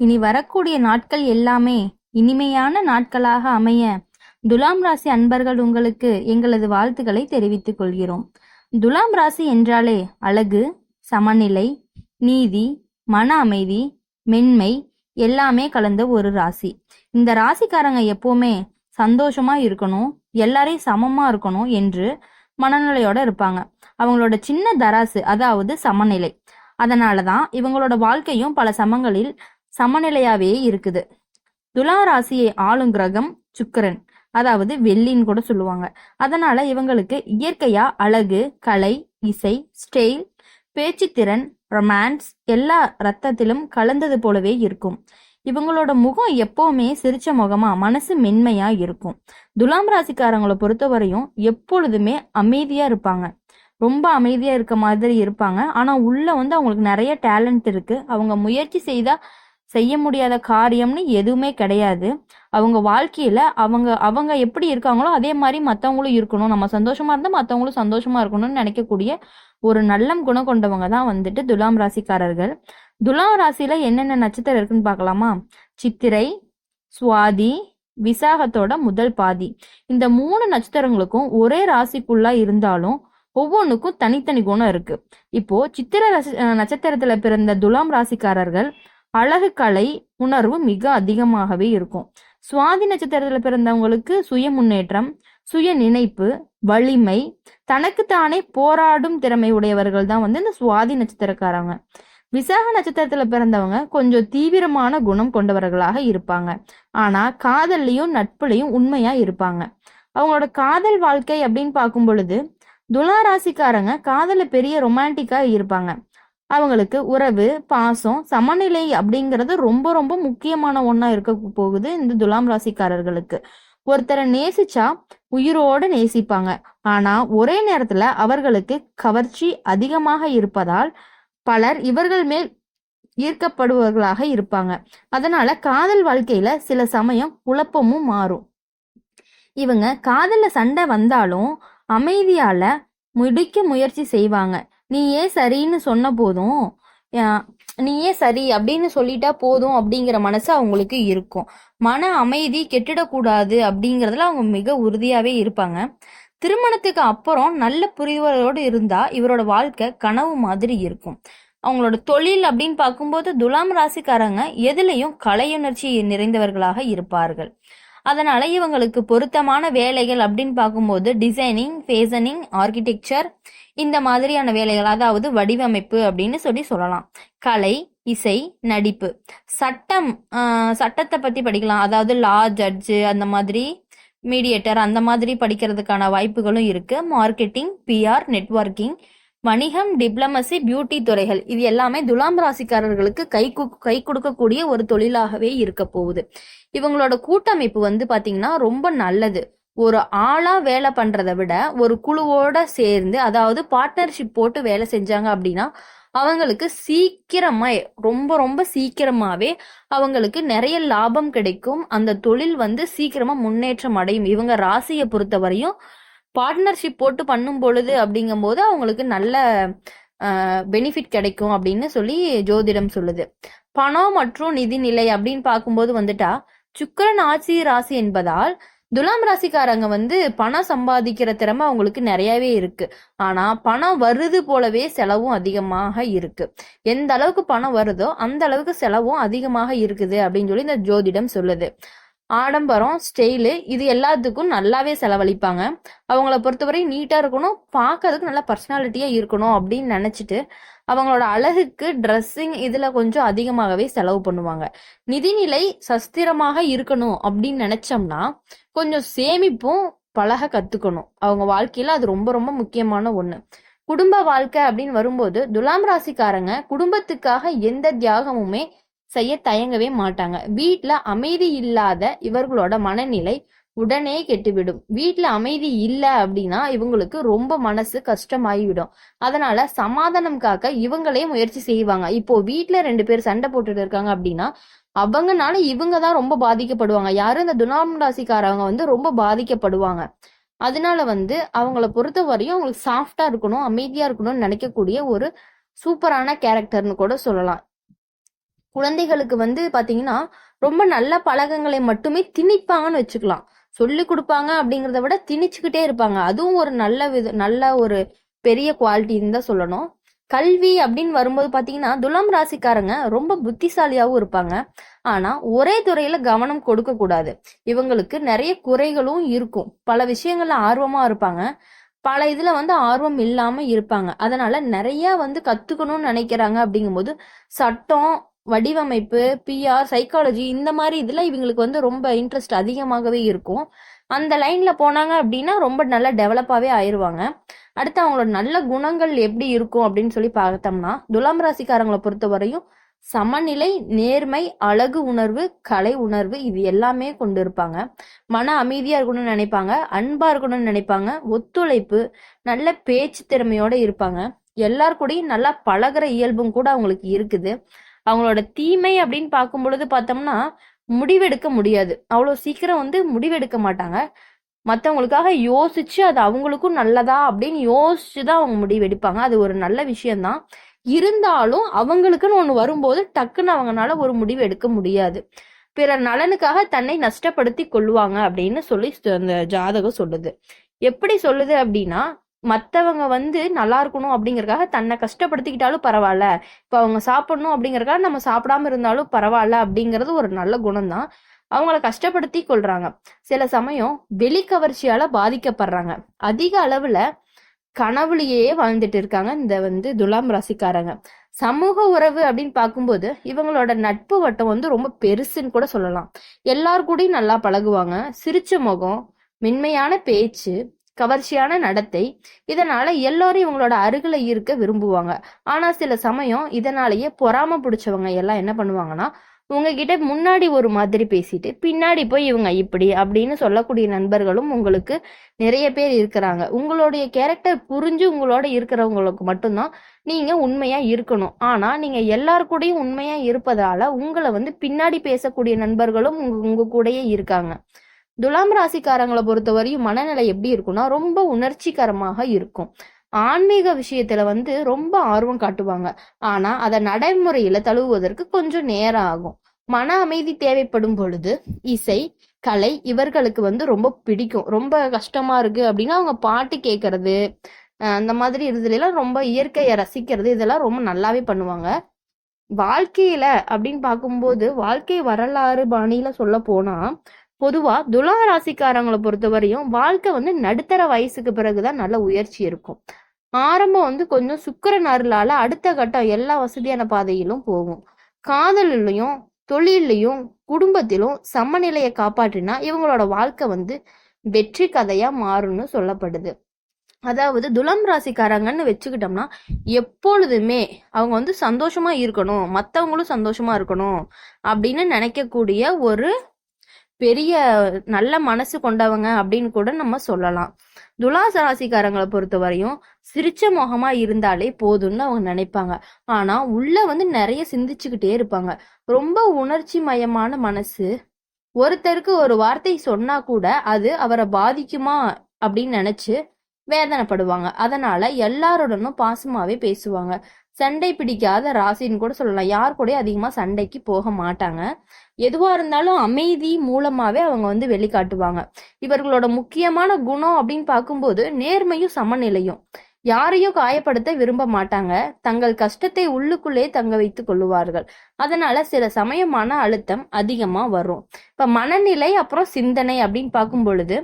இனி வரக்கூடிய நாட்கள் எல்லாமே இனிமையான நாட்களாக அமைய துலாம் ராசி அன்பர்கள் உங்களுக்கு எங்களது வாழ்த்துக்களை தெரிவித்துக் கொள்கிறோம். துலாம் ராசி என்றாலே அழகு சமநிலை நீதி மன அமைதி மென்மை எல்லாமே கலந்த ஒரு ராசி. இந்த ராசிக்காரங்க எப்பவுமே சந்தோஷமா இருக்கணும் எல்லாரையும் சமமா இருக்கணும் என்று மனநிலையோட இருப்பாங்க. அவங்களோட சின்ன தராசு அதாவது சமநிலை. அதனாலதான் இவங்களோட வாழ்க்கையும் பல சமங்களில் சமநிலையாவே இருக்குது. துலா ராசியை ஆளும் கிரகம் சுக்கரன். அதாவது வெள்ளின்னு கூட சொல்லுவாங்க. அதனால இவங்களுக்கு இயற்கையா அழகு கலை இசை ஸ்டைல் பேச்சுத்திறன் ரொமான்ஸ் எல்லா ரத்தத்திலும் கலந்தது போலவே இருக்கும். இவங்களோட முகம் எப்பவுமே சிரிச்ச முகமா மனசு மென்மையா இருக்கும். துலாம் ராசிக்காரங்களை பொறுத்தவரையும் எப்பொழுதுமே அமைதியா இருப்பாங்க. ரொம்ப அமைதியா இருக்க மாதிரி இருப்பாங்க. ஆனா உள்ள வந்து அவங்களுக்கு நிறைய டேலண்ட் இருக்கு. அவங்க முயற்சி செய்தா செய்ய முடியாத காரியம்னு எதுவுமே கிடையாது. அவங்க வாழ்க்கையில அவங்க அவங்க எப்படி இருக்காங்களோ அதே மாதிரி மற்றவங்களும் இருக்கணும். நம்ம சந்தோஷமா இருந்தால் மற்றவங்களும் சந்தோஷமா இருக்கணும்னு நினைக்கக்கூடிய ஒரு நல்ல குணம் கொண்டவங்க தான் வந்துட்டு துலாம் ராசிக்காரர்கள். துலாம் ராசியில என்னென்ன நட்சத்திரம் இருக்குன்னு பார்க்கலாமா? சித்திரை சுவாதி விசாகத்தோட முதல் பாதி. இந்த மூணு நட்சத்திரங்களுக்கும் ஒரே ராசிக்குள்ளா இருந்தாலும் ஒவ்வொன்றுக்கும் தனித்தனி குணம் இருக்கு. இப்போ சித்திர ரசி நட்சத்திரத்துல பிறந்த துலாம் ராசிக்காரர்கள் அழகு கலை உணர்வு மிக அதிகமாகவே இருக்கும். சுவாதி நட்சத்திரத்தில் பிறந்தவங்களுக்கு சுய முன்னேற்றம் சுய நினைப்பு வலிமை தனக்குத்தானே போராடும் திறமை உடையவர்கள் தான் வந்து இந்த சுவாதி நட்சத்திரக்காரங்க. விசாக நட்சத்திரத்துல பிறந்தவங்க கொஞ்சம் தீவிரமான குணம் கொண்டவர்களாக இருப்பாங்க. ஆனா காதல்லையும் நட்புலையும் உண்மையா இருப்பாங்க. அவங்களோட காதல் வாழ்க்கை அப்படின்னு பார்க்கும் பொழுது துலா ராசிக்காரங்க காதல பெரிய ரொமான்டிக்கா இருப்பாங்க. அவங்களுக்கு உறவு பாசம் சமநிலை அப்படிங்கிறது ரொம்ப ரொம்ப முக்கியமான ஒன்றா இருக்க போகுது இந்த துலாம் ராசிக்காரர்களுக்கு. ஒருத்தரை நேசிச்சா உயிரோடு நேசிப்பாங்க. ஆனா ஒரே நேரத்துல அவர்களுக்கு கவர்ச்சி அதிகமாக இருப்பதால் பலர் இவர்கள் மேல் ஈர்க்கப்படுபவர்களாக இருப்பாங்க. அதனால காதல் வாழ்க்கையில சில சமயம் குழப்பமும் மாறும். இவங்க காதல்ல சண்டை வந்தாலும் அமைதியால முடிக்க முயற்சி செய்வாங்க. நீ ஏன் சரின்னு சொன்ன போதும் நீ ஏன் சரி அப்படின்னு சொல்லிட்டா போதும் அப்படிங்கிற மனசு அவங்களுக்கு இருக்கும். மன அமைதி கெட்டிடக்கூடாது அப்படிங்கறதுல அவங்க மிக உறுதியாகவே இருப்பாங்க. திருமணத்துக்கு அப்புறம் நல்ல புரிதலோடு இருந்தா இவரோட வாழ்க்கை கனவு மாதிரி இருக்கும். அவங்களோட தொழில் அப்படின்னு பார்க்கும்போது துலாம் ராசிக்காரங்க எதுலயும் கலையுணர்ச்சி நிறைந்தவர்களாக இருப்பார்கள். அதனால் இவங்களுக்கு பொருத்தமான வேலைகள் அப்படின்னு பார்க்கும்போது டிசைனிங் ஃபேஷனிங் ஆர்கிடெக்சர் இந்த மாதிரியான வேலைகள் அதாவது வடிவமைப்பு அப்படின்னு சொல்லி சொல்லலாம். கலை இசை நடிப்பு. சட்டம் சட்டத்தை பற்றி படிக்கலாம். அதாவது லா ஜட்ஜு அந்த மாதிரி மீடியேட்டர் அந்த மாதிரி படிக்கிறதுக்கான வாய்ப்புகளும் இருக்குது மார்க்கெட்டிங் பிஆர் நெட்வொர்க்கிங் வணிகம் டிப்ளமசி பியூட்டி துறைகள். இது எல்லாமே துலாம் ராசிக்காரர்களுக்கு கை கை கொடுக்கக்கூடிய ஒரு தொழிலாகவே இருக்க போகுது. இவங்களோட கூட்டமைப்பு வந்து பாத்தீங்கன்னா ரொம்ப நல்லது. ஒரு ஆளா வேலை பண்றதை விட ஒரு குழுவோட சேர்ந்து அதாவது பார்ட்னர்ஷிப் போட்டு வேலை செஞ்சாங்க அப்படின்னா அவங்களுக்கு சீக்கிரமா ரொம்ப ரொம்ப சீக்கிரமாவே அவங்களுக்கு நிறைய லாபம் கிடைக்கும். அந்த தொழில் வந்து சீக்கிரமா முன்னேற்றம் அடையும். இவங்க ராசியை பொறுத்தவரையும் பார்ட்னர்ஷிப் போட்டு பண்ணும் பொழுது அப்படிங்கும்போது அவங்களுக்கு நல்ல பெனிஃபிட் கிடைக்கும் அப்படின்னு சொல்லி ஜோதிடம் சொல்லுது. பணம் மற்றும் நிதிநிலை அப்படின்னு பார்க்கும்போது வந்துட்டா சுக்கிரன் ஆட்சி ராசி என்பதால் துலாம் ராசிக்காரங்க வந்து பணம் சம்பாதிக்கிற திறமை அவங்களுக்கு நிறையவே இருக்கு. ஆனா பணம் வருது போலவே செலவும் அதிகமாக இருக்கு. எந்த அளவுக்கு பணம் வருதோ அந்த அளவுக்கு செலவும் அதிகமாக இருக்குது அப்படின்னு சொல்லி இந்த ஜோதிடம் சொல்லுது. ஆடம்பரம் ஸ்டைலு இது எல்லாத்துக்கும் நல்லாவே செலவழிப்பாங்க. அவங்கள பொறுத்தவரை நீட்டாக இருக்கணும் பார்க்கறதுக்கு நல்ல பர்சனாலிட்டியாக இருக்கணும் அப்படின்னு நினச்சிட்டு அவங்களோட அழகுக்கு ட்ரெஸ்ஸிங் இதில் கொஞ்சம் அதிகமாகவே செலவு பண்ணுவாங்க. நிதிநிலை சஸ்திரமாக இருக்கணும் அப்படின்னு நினச்சோம்னா கொஞ்சம் சேமிப்பும் பழக கற்றுக்கணும் அவங்க வாழ்க்கையில் அது ரொம்ப ரொம்ப முக்கியமான ஒன்று குடும்ப வாழ்க்கை அப்படின்னு வரும்போது துலாம் ராசிக்காரங்க குடும்பத்துக்காக எந்த தியாகமுமே செய்ய தயங்கவே மாட்டாங்க. வீட்டுல அமைதி இல்லாத இவர்களோட மனநிலை உடனே கெட்டுவிடும். வீட்டுல அமைதி இல்ல அப்படின்னா இவங்களுக்கு ரொம்ப மனசு கஷ்டமாகிவிடும் அதனால சமாதானம் காக்க இவங்களே முயற்சி செய்வாங்க. இப்போ வீட்டுல ரெண்டு பேர் சண்டை போட்டுட்டு இருக்காங்க அப்படின்னா அவங்கனால இவங்க தான் ரொம்ப பாதிக்கப்படுவாங்க. யாரும் இந்த துலாம் ராசிக்காரவங்க வந்து ரொம்ப பாதிக்கப்படுவாங்க. அதனால வந்து அவங்கள பொறுத்த வரையும் அவங்களுக்கு சாஃப்டா இருக்கணும் அமைதியா இருக்கணும்னு நினைக்கக்கூடிய ஒரு சூப்பரான கேரக்டர்னு கூட சொல்லலாம். குழந்தைகளுக்கு வந்து பாத்தீங்கன்னா ரொம்ப நல்ல பழக்கங்களை மட்டுமே திணிப்பாங்கன்னு வச்சுக்கலாம். சொல்லி கொடுப்பாங்க அப்படிங்கறத விட திணிச்சுக்கிட்டே இருப்பாங்க. அதுவும் ஒரு நல்ல வித நல்ல ஒரு பெரிய குவாலிட்டின்னு தான் சொல்லணும். கல்வி அப்படின்னு வரும்போது பாத்தீங்கன்னா துலாம் ராசிக்காரங்க ரொம்ப புத்திசாலியாவும் இருப்பாங்க. ஆனா ஒரே துறையில கவனம் கொடுக்க கூடாது. இவங்களுக்கு நிறைய குறைகளும் இருக்கும். பல விஷயங்கள்ல ஆர்வமா இருப்பாங்க. பல இதுல வந்து ஆர்வம் இல்லாம இருப்பாங்க. அதனால நிறைய வந்து கத்துக்கணும்னு நினைக்கிறாங்க அப்படிங்கும்போது சட்டம் வடிவமைப்பு பிஆர் சைக்காலஜி இந்த மாதிரி இதில் இவங்களுக்கு வந்து ரொம்ப இன்ட்ரெஸ்ட் அதிகமாகவே இருக்கும். அந்த லைனில் போனாங்க அப்படின்னா ரொம்ப நல்லா டெவலப்பாகவே ஆயிடுவாங்க அடுத்து அவங்களோட நல்ல குணங்கள் எப்படி இருக்கும் அப்படின்னு சொல்லி பார்த்தோம்னா துலாம் ராசிக்காரங்களை பொறுத்த வரையும் சமநிலை நேர்மை அழகு உணர்வு கலை உணர்வு இது எல்லாமே கொண்டு இருப்பாங்க. மன அமைதியாக இருக்கணும்னு நினைப்பாங்க அன்பாக இருக்கணும்னு நினைப்பாங்க ஒத்துழைப்பு நல்ல பேச்சு திறமையோடு இருப்பாங்க. எல்லார் கூடயும் நல்லா பழகுற இயல்பும் கூட அவங்களுக்கு இருக்குது. அவங்களோட தீமை அப்படின்னு பார்க்கும் பொழுது பார்த்தோம்னா முடிவெடுக்க முடியாது. அவ்வளோ சீக்கிரம் வந்து முடிவெடுக்க மாட்டாங்க. மற்றவங்களுக்காக யோசிச்சு அது அவங்களுக்கும் நல்லதா அப்படின்னு யோசிச்சு தான் அவங்க முடிவெடுப்பாங்க அது ஒரு நல்ல விஷயம்தான். இருந்தாலும் அவங்களுக்குன்னு ஒன்று வரும்போது டக்குன்னு அவங்களால ஒரு முடிவு எடுக்க முடியாது. பிறர் நலனுக்காக தன்னை நஷ்டப்படுத்தி கொள்வாங்க அப்படின்னு சொல்லி அந்த ஜாதகம் சொல்லுது. எப்படி சொல்லுது அப்படின்னா மற்றவங்க வந்து நல்லா இருக்கணும் அப்படிங்கறக்காக தன்னை கஷ்டப்படுத்திக்கிட்டாலும் பரவாயில்ல. இப்போ அவங்க சாப்பிடணும் அப்படிங்கறக்காக நம்ம சாப்பிடாம இருந்தாலும் பரவாயில்ல அப்படிங்கிறது ஒரு நல்ல குணம் தான் அவங்கள கஷ்டப்படுத்தி கொள்றாங்க. சில சமயம் வெளி கவர்ச்சியால பாதிக்கப்படுறாங்க. அதிக அளவுல கனவுலையே வாழ்ந்துட்டு இருக்காங்க இந்த வந்து துலாம் ராசிக்காரங்க. சமூக உறவு அப்படின்னு பார்க்கும்போது இவங்களோட நட்பு வட்டம் வந்து ரொம்ப பெருசுன்னு கூட சொல்லலாம். எல்லார் கூடயும் நல்லா பழகுவாங்க. சிரிச்ச முகம் மென்மையான பேச்சு கவர்ச்சியான நடத்தை. இதனால எல்லாரும் இவங்களோட அருகில் இருக்க விரும்புவாங்க. ஆனா சில சமயம் இதனாலேயே பொறாம பிடிச்சவங்க எல்லாம் என்ன பண்ணுவாங்கன்னா உங்ககிட்ட முன்னாடி ஒரு மாதிரி பேசிட்டு பின்னாடி போய் இவங்க இப்படி அப்படின்னு சொல்லக்கூடிய நண்பர்களும் உங்களுக்கு நிறைய பேர் இருக்கிறாங்க. உங்களுடைய கேரக்டர் புரிஞ்சு உங்களோட இருக்கிறவங்களுக்கு மட்டும்தான் நீங்க உண்மையா இருக்கணும். ஆனா நீங்க எல்லார் கூடயும் உண்மையா இருப்பதால உங்களை வந்து பின்னாடி பேசக்கூடிய நண்பர்களும் உங்க உங்க கூடயே இருக்காங்க. துலாம் ராசிக்காரங்களை பொறுத்தவரையும் மனநிலை எப்படி இருக்கும்னா ரொம்ப உணர்ச்சிகரமாக இருக்கும். ஆன்மீக விஷயத்துல வந்து ரொம்ப ஆர்வம் காட்டுவாங்க. ஆனா அதை நடைமுறையில தழுவுவதற்கு கொஞ்சம் நேரம் ஆகும். மன அமைதி தேவைப்படும் பொழுது இசை கலை இவர்களுக்கு வந்து ரொம்ப பிடிக்கும். ரொம்ப கஷ்டமா இருக்கு அப்படின்னா அவங்க பாட்டு கேட்கறது அந்த மாதிரி இதுல எல்லாம் ரொம்ப இயற்கையை ரசிக்கிறது இதெல்லாம் ரொம்ப நல்லாவே பண்ணுவாங்க. வாழ்க்கையில அப்படின்னு பார்க்கும்போது வாழ்க்கை வரலாறு பாணியில சொல்ல போனா பொதுவா துலா ராசிக்காரங்களை பொறுத்தவரையும் வாழ்க்கை வந்து நடுத்தர வயசுக்கு பிறகுதான் நல்ல உயர்ச்சி இருக்கும். ஆரம்பம் வந்து கொஞ்சம் சுக்கரன் அருளால அடுத்த கட்டம் எல்லா வசதியான பாதையிலும் போகும். காதலிலையும் தொழிலையும் குடும்பத்திலும் சமநிலையை காப்பாற்றினா இவங்களோட வாழ்க்கை வந்து வெற்றி கதையா மாறும்னு சொல்லப்படுது. அதாவது துலம் ராசிக்காரங்கன்னு வச்சுக்கிட்டோம்னா எப்பொழுதுமே அவங்க வந்து சந்தோஷமா இருக்கணும் மற்றவங்களும் சந்தோஷமா இருக்கணும் அப்படின்னு நினைக்கக்கூடிய ஒரு பெரிய நல்ல மனசு கொண்டவங்க அப்படின்னு கூட நம்ம சொல்லலாம். துலாச ராசிக்காரங்களை பொறுத்த வரையும் சிரிச்ச முகமா இருந்தாலே போதும்னு அவங்க நினைப்பாங்க. ஆனா உள்ள வந்து நிறைய சிந்திச்சுக்கிட்டே இருப்பாங்க. ரொம்ப உணர்ச்சி மயமான மனசு ஒருத்தருக்கு ஒரு வார்த்தை சொன்னா கூட அது அவரை பாதிக்குமா அப்படின்னு நினைச்சு வேதனைப்படுவாங்க. அதனால எல்லாருடனும் பாசமாவே பேசுவாங்க. சண்டை பிடிக்காத ராசின்னு கூட சொல்லலாம். யார் கூட அதிகமா சண்டைக்கு போக மாட்டாங்க. எதுவா இருந்தாலும் அமைதி மூலமாவே அவங்க வந்து வெளிக்காட்டுவாங்க. இவர்களோட முக்கியமான குணம் அப்படின்னு பார்க்கும்போது நேர்மையும் சமநிலையும். யாரையும் காயப்படுத்த விரும்ப மாட்டாங்க. தங்கள் கஷ்டத்தை உள்ளுக்குள்ளே தங்க வைத்துக் கொள்ளுவார்கள். அதனால சில சமயம் மன அழுத்தம் அதிகமா வரும். இப்ப மனநிலை அப்புறம் சிந்தனை அப்படின்னு பார்க்கும் பொழுது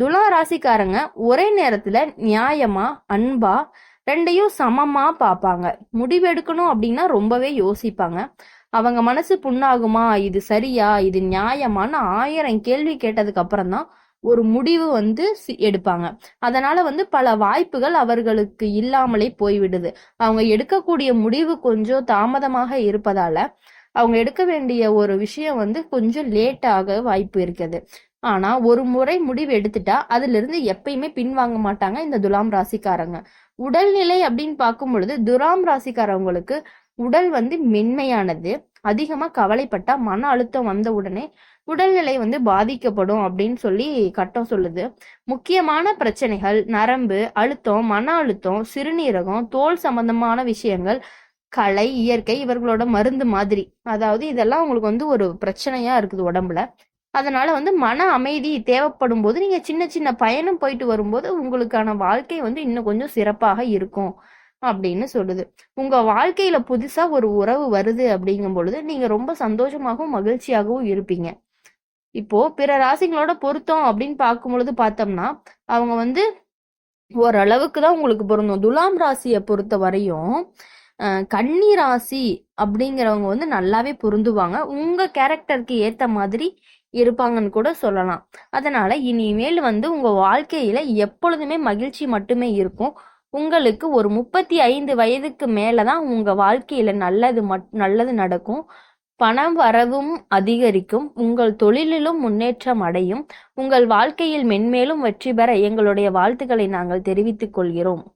துலா ராசிக்காரங்க ஒரே நேரத்துல நியாயமா அன்பா ரெண்டையும் சமமா பார்ப்பாங்க முடிவெடுக்கணும் அப்படின்னா ரொம்பவே யோசிப்பாங்க. அவங்க மனசு புண்ணாகுமா? இது சரியா? இது நியாயமான்னு ஆயிரம் கேள்வி கேட்டதுக்கு அப்புறம் தான் ஒரு முடிவு வந்து எடுப்பாங்க. அதனால வந்து பல வாய்ப்புகள் அவர்களுக்கு இல்லாமலே போய்விடுது. அவங்க எடுக்கக்கூடிய முடிவு கொஞ்சம் தாமதமாக இருப்பதால அவங்க எடுக்க வேண்டிய ஒரு விஷயம் வந்து கொஞ்சம் லேட்டாக வாய்ப்பு இருக்குது ஆனா ஒரு முறை முடிவு எடுத்துட்டா அதுல இருந்து எப்பயுமே பின்வாங்க மாட்டாங்க இந்த துலாம் ராசிக்காரங்க. உடல்நிலை அப்படின்னு பார்க்கும் பொழுது துலாம் ராசிக்காரவங்களுக்கு உடல் வந்து மென்மையானது. அதிகமா கவலைப்பட்டா மன அழுத்தம் வந்த உடனே உடல்நிலை வந்து பாதிக்கப்படும் அப்படின்னு சொல்லி கட்டம் சொல்லுது. முக்கியமான பிரச்சனைகள் நரம்பு அழுத்தம் மன அழுத்தம் சிறுநீரகம் தோல் சம்பந்தமான விஷயங்கள் கலை இயற்கை இவர்களோட மருந்து மாதிரி. அதாவது இதெல்லாம் உங்களுக்கு வந்து ஒரு பிரச்சனையா இருக்குது உடம்புல. அதனால வந்து மன அமைதி தேவைப்படும் போது நீங்க சின்ன சின்ன பயணம் போயிட்டு வரும்போது உங்களுக்கான வாழ்க்கை வந்து இன்னும் கொஞ்சம் சிறப்பாக இருக்கும் அப்படின்னு சொல்லுது. உங்க வாழ்க்கையில புதுசா ஒரு உறவு வருது அப்படிங்கும் பொழுது நீங்க ரொம்ப சந்தோஷமாகவும் மகிழ்ச்சியாகவும் இருப்பீங்க. இப்போ பிற ராசிங்களோட பொருத்தம் அப்படின்னு பார்க்கும் பொழுது பார்த்தோம்னா அவங்க வந்து ஓரளவுக்கு தான் உங்களுக்கு பொருந்தும். துலாம் ராசியை பொறுத்த வரையும் கன்னி ராசி அப்படிங்கிறவங்க வந்து நல்லாவே பொருந்துவாங்க. உங்க கேரக்டருக்கு ஏத்த மாதிரி இருப்பாங்கன்னு கூட சொல்லலாம். அதனால இனிமேல் வந்து உங்க வாழ்க்கையில எப்பொழுதுமே மகிழ்ச்சி மட்டுமே இருக்கும். உங்களுக்கு ஒரு முப்பத்தி ஐந்து வயதுக்கு மேலதான் உங்க வாழ்க்கையில நல்லது மட் நல்லது நடக்கும். பணம் வரவும் அதிகரிக்கும். உங்கள் தொழிலிலும் முன்னேற்றம் அடையும். உங்கள் வாழ்க்கையில் மென்மேலும் வெற்றி பெற எங்களுடைய வாழ்த்துக்களை நாங்கள் தெரிவித்துக் கொள்கிறோம்.